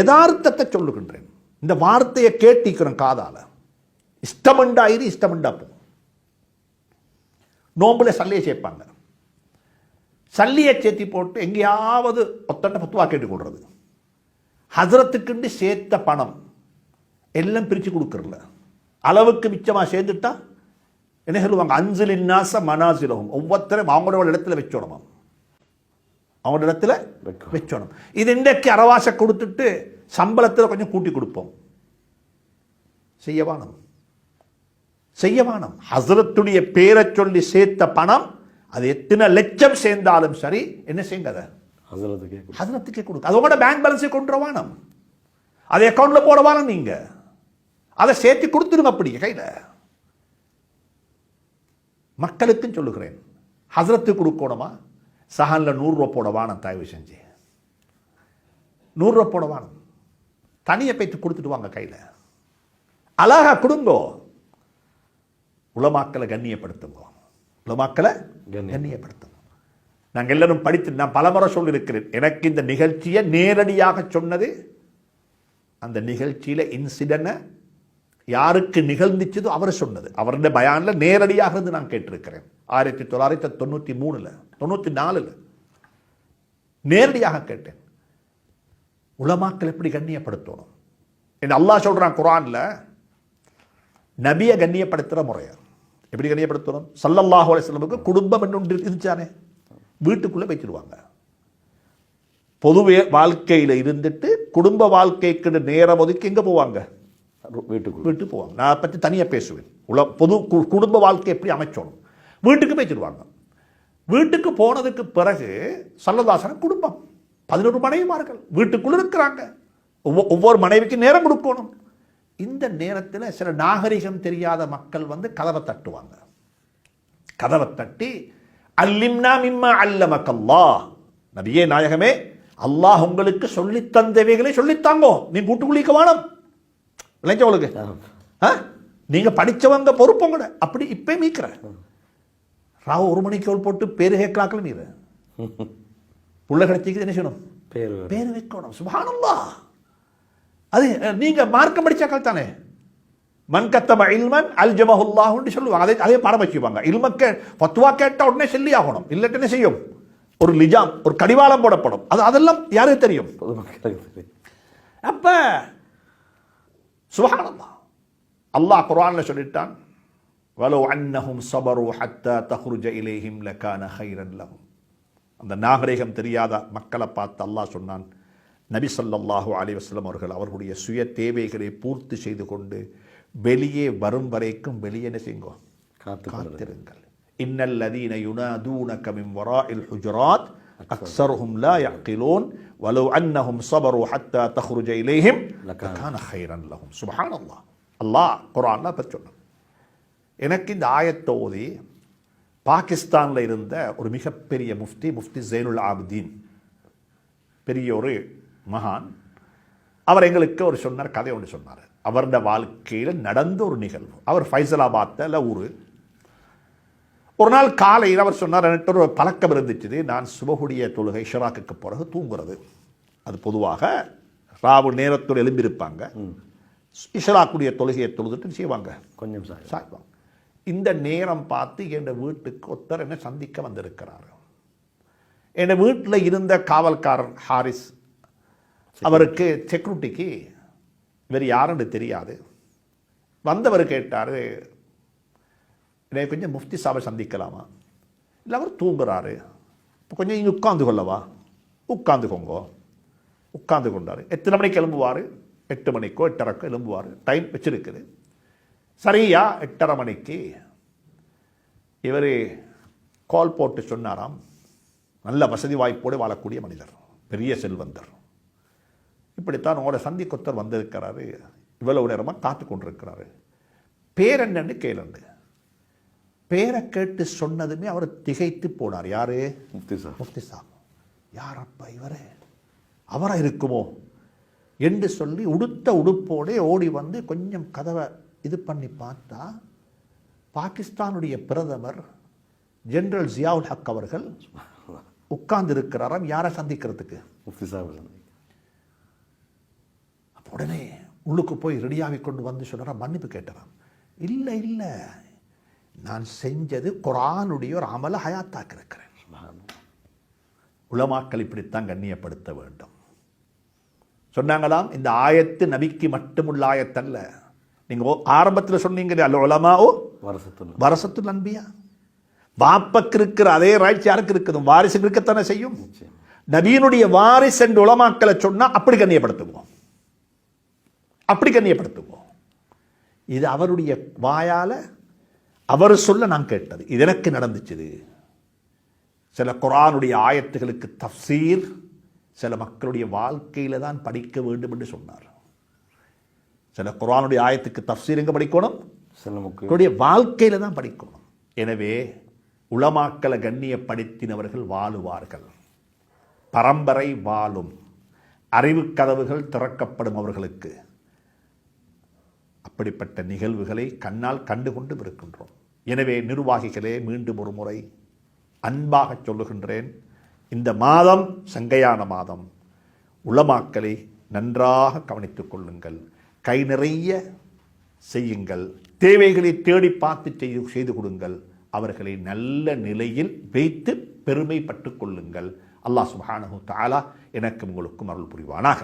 யதார்த்தத்தை சொல்லுகின்றேன். இந்த வார்த்தையை கேட்டிக்கிறோம் காதால. இஷ்டமண்டாயிரு இஷ்டமண்டா போ. நோம்புல சல்லியை சேர்ப்பாங்க. சல்லியை சேர்த்தி போட்டு எங்கேயாவது ஒத்தண்டை பத்துவா கேட்டு கொடுறது ஹசரத்துக்குண்டு சேர்த்த பணம் எல்லாம் பிரித்து கொடுக்கறல. அளவுக்கு மிச்சமாக சேர்ந்துட்டா என்ன சொல்லுவாங்க? அஞ்சலின் நாச மனாசிலகும் ஒவ்வொருத்தரும் அவங்களோட இடத்துல வச்சோணுமா அவங்களோட இடத்துல. வச்சோணும் இது இன்றைக்கு அரவாசை கொடுத்துட்டு சம்பளத்தில் கொஞ்சம் கூட்டி கொடுப்போம். செய்யவானம். செய்யவானம். ஹசரத்துடைய பேரை சொல்லி சேர்த்த பணம் அது எத்தனை லட்சம் சேர்ந்தாலும் சரி என்ன செய்யுங்க அதை? ஹசரத்து கேட்கும் ஹசரத்துக்கே கொடுக்க. அதோட பேங்க் பேலன்ஸை கொண்டு வானம் அதை அக்கௌண்ட்ல போட வானம் நீங்க. அதை சேர்த்து கொடுத்துருங்க அப்படி கையில. மக்களுக்கும் சொல்லுகிறேன். ஹசரத்து கொடுக்கணுமா? சஹான்ல நூறுரூவா போட வானம் தயவு செஞ்சு. நூறுரூவா போட வானம். தனியை போய்த்து கொடுத்துட்டு வாங்க கையில. அழகா கொடுங்கோ. உலமாக்களை கண்ணியப்படுத்துங்க. உலமாக்களை. கண்ணியப்படுத்துங்க. நாங்கள் எல்லாரும் படித்து நான் பலமுறை சொல்லியிருக்கிறேன். எனக்கு இந்த நிகழ்ச்சியை நேரடியாக சொன்னது அந்த நிகழ்ச்சியில இன்சிடென்ட் யாருக்கு நிகழ்ந்துச்சதோ அவர் சொன்னது. அவருடைய பயானில் நேரடியாக இருந்து நான் கேட்டிருக்கிறேன். ஆயிரத்தி தொள்ளாயிரத்தி தொண்ணூத்தி மூணுல தொண்ணூத்தி நாலுல நேரடியாக கேட்டேன். உலமாக்கள் எப்படி கண்ணியப்படுத்தணும்? என்று அல்லாஹ் சொல்கிறான் குரான்ல நபியை கண்ணியப்படுத்துற முறையா? எப்படி கண்ணியப்படுத்தணும்? சல்லல்லாஹு அலிஸ்லமுக்கு குடும்பம் என்று ஒன்று இருந்துச்சானே? வீட்டுக்குள்ள வச்சிருவாங்க பொது வாழ்க்கையில் வாழ்க்கையில இருந்துட்டு குடும்ப வாழ்க்கைக்கு நேரம் ஒதுக்கி எங்க போவாங்க? வீட்டுக்கு வீட்டுக்கு போவாங்க. நான் பற்றி தனியாக பேசுவேன். உல பொது கு- குடும்ப வாழ்க்கை எப்படி அமைச்சோணும் வீட்டுக்கு போய்ச்சிருவாங்க வீட்டுக்கு போனதுக்கு பிறகு சல்லதாசன குடும்பம். பதினோரு மனைவிமார்கள். வீட்டுக்குள்ளே இருக்கிறாங்க. ஒவ்வொ- ஒவ்வொரு மனைவிக்கு நேரம் கொடுக்கணும். இந்த நேரத்தில் சில நாகரிகம் தெரியாத மக்கள் வந்து கதவை தட்டுவாங்க. கதவை தட்டி அல்லிம்னா மிம்மா அல்லமக்கல்லா. நபியே நாயகமே அல்லாஹ் உங்களுக்கு சொல்லித்தந்தவைகளை சொல்லித்தாங்கோ நீ கூட்டுக்குள்ளிக்க வேணும் விளைஞ்ச உங்களுக்கு ஆ? நீங்க படிச்சவங்க பொறுப்போங்கட அப்படி இப்பே மீக்கிற ராவ் ஒரு மணிக்கு கோல் போட்டு பேரு கேட்கலாக்கல நீர் புள்ள கிடைச்சிக்கு என்ன செய்யணும்? பேர். பேரு வைக்கணும். சுபானல்லா அது அஹ், நீங்க மார்க்கம் படிச்சாக்கள் தானே. மன் கத்தம இல்மன் அல் ஜமஹுல்லாஹுன்னு சொல்லுவாங்க. அதே அதே பாடம் வச்சுப்பாங்க. இல்மக்க ஃபத்வா கேட்ட உடனே சொல்லி ஆகணும் இல்லாட்டி என்ன செய்யும்? ஒரு லிஜாம் ஒரு கடிவாளம் போடப்படும். அது அதெல்லாம் யாருக்கு தெரியும். அப்ப சுபஹானல்லாஹ். அல்லாஹ் குர்ஆன்ல சொல்லிட்டான் வலோ அன்னஹும் சபரு ஹத்தா தஹ்ருஜ இலைஹிம் லகான ஹைரன் லஹும். அந்த நாகரிகம் தெரியாத மக்களை பார்த்து அல்லாஹ் சொன்னான் நபி ஸல்லல்லாஹு அலைஹி வஸல்லம் அவர்கள் அவர்களுடைய சுய தேவைகளை பூர்த்தி செய்து கொண்டு வெளியே வரும் வரைக்கும் வெளியே என்ன செய்யுங்க? காத்து காத்திருங்கள். இன்னல்லதீன யுனாதூனக மின் வராஇல் ஹுஜராத் அக்சருஹும் லா யஅகிலூன் வலவ் அன்னஹும் ஸபரு ஹத்தா தஹ்ருஜ இலைஹிம் லகான ஹைரன் லஹும் சுப்ஹானல்லாஹ் அல்லாஹ் குர்ஆன்ல பற்றி சொன்னான் எனக்கு இந்த ஆயத்தை ஓதி இருந்த ஒரு மிகப்பெரிய முஃப்தி முஃப்தி ஜெயினுல் ஆபுதீன். பெரிய ஒரு மகான். அவர் எங்களுக்கு ஒரு சொன்னார் கதை ஒன்று சொன்னார். அவருடைய வாழ்க்கையில் நடந்த ஒரு நிகழ்வு. அவர் ஃபைசலாபாத்தில் ஊர். ஒரு நாள் காலையில் அவர் சொன்னார் என்கிட்ட ஒரு பழக்கம் இருந்துச்சு நான் சுபகுடைய தொழுகை ஷராக்குக்கு பிறகு தூங்குறது. அது பொதுவாக ராவு நேரத்தோடு எழும்பியிருப்பாங்க. இஷராக்குடைய தொழுகையை தொழுதுட்டு செய்வாங்க. கொஞ்சம் சாய்வாங்க. இந்த நேரம் பார்த்து என் வீட்டுக்கு ஒருத்தர் என்னை சந்திக்க வந்திருக்கிறார். என் வீட்டில் இருந்த காவல்காரர் ஹாரிஸ் அவருக்கு செக்யூரிட்டிக்கு இவர் யாருன்னு தெரியாது. வந்தவர் கேட்டார் என்னை கொஞ்சம் முஃப்தி சாபை சந்திக்கலாமா? இல்லை அவர் தூங்குறாரு. இப்போ கொஞ்சம் இங்கே உட்காந்து கொள்ளவா? உட்காந்துக்கோங்கோ உட்காந்து கொண்டார். எத்தனை மணிக்கு எலும்புவார் எட்டு மணிக்கோ எட்டரைக்கோ எலும்புவார் டைம் வச்சிருக்குது. சரியா? எட்டரை மணிக்கு. இவர் கால் போட்டு சொன்னாராம் நல்ல வசதி வாய்ப்போடு வாழக்கூடிய மனிதர் பெரிய செல்வந்தர். இப்படித்தான் உங்களோட சந்திக்கொத்தர் வந்திருக்கிறாரு. இவ்வளவு நேரமாக காத்து கொண்டிருக்கிறாரு பேர் என்னன்னு கேளுண்டு பேரை கேட்டு சொன்னதுமே அவர் திகைத்து போனார். யாரு? முஃப்தி சாப் யார் அப்பா இவரே? அவரா இருக்குமோ? என்று சொல்லி உடுத்த உடுப்போடே ஓடி வந்து கொஞ்சம் கதவை இது பண்ணி பார்த்தா பாகிஸ்தானுடைய பிரதமர் ஜெனரல் ஜியாவுல் ஹக் அவர்கள் உட்கார்ந்து இருக்கிறாராம் யாரை சந்திக்கிறதுக்கு? முஃப்தி உடனே உள்ளுக்கு போய் ரெடியாகி கொண்டு வந்து சொன்னாரா மன்னிப்பு கேட்டவன் இல்லை இல்லை. நான் செஞ்சது குரானுடைய ஒரு அமல ஹயாத்தாக்க இருக்கிறேன் உலமாக்கள் இப்படித்தான் கண்ணியப்படுத்த வேண்டும். சொன்னாங்களாம் இந்த ஆயத்து நபிக்கு மட்டுமுள்ள ஆயத்தல்ல. நீங்க ஆரம்பத்தில் சொன்னீங்க அல்ல உலமாவோ வரசத்துள்ள வரசத்து நன்பியா பாப்பக்கு இருக்கிற அதே ரைட்ஸ் யாருக்கு இருக்குது? வாரிசு இருக்கத்தானே செய்யும்? நபியினுடைய வாரிசு என்று உலமாக்களை சொன்னா அப்படி கண்ணியப்படுத்துவோம். அப்படி கண்ணியப்படுத்துவோம். இது அவருடைய வாயால அவர் சொல்ல நான் கேட்டது. இது எனக்கு நடந்துச்சுது. சில குரானுடைய ஆயத்துகளுக்கு தஃசீர் சில மக்களுடைய வாழ்க்கையில தான் படிக்க வேண்டும் என்று சொன்னார். சில குரானுடைய ஆயத்துக்கு தஃசீர் எங்க படிக்கணும்? சில முக்கிய அவருடைய வாழ்க்கையில தான் படிக்கணும். எனவே உலமாக்களை கண்ணியப்படுத்தினவர்கள் வாழுவார்கள். பரம்பரை வாழும். அறிவு கதவுகள் திறக்கப்படும் அவர்களுக்கு. அப்படிப்பட்ட நிகழ்வுகளை கண்ணால் கண்டு கொண்டு இருக்கின்றோம். எனவே நிர்வாகிகளே மீண்டும் ஒரு முறை அன்பாக சொல்லுகின்றேன். இந்த மாதம் சங்கையான மாதம் உளமாக்களை நன்றாக கவனித்துக் கொள்ளுங்கள். கை நிறைய செய்யுங்கள். தேவைகளை தேடி பார்த்து செய்து செய்து கொடுங்கள். அவர்களை நல்ல நிலையில் வைத்து பெருமைப்பட்டு கொள்ளுங்கள். அல்லாஹ் சுபானு தாலா எனக்கும் உங்களுக்கும் அருள் புரிவானாக.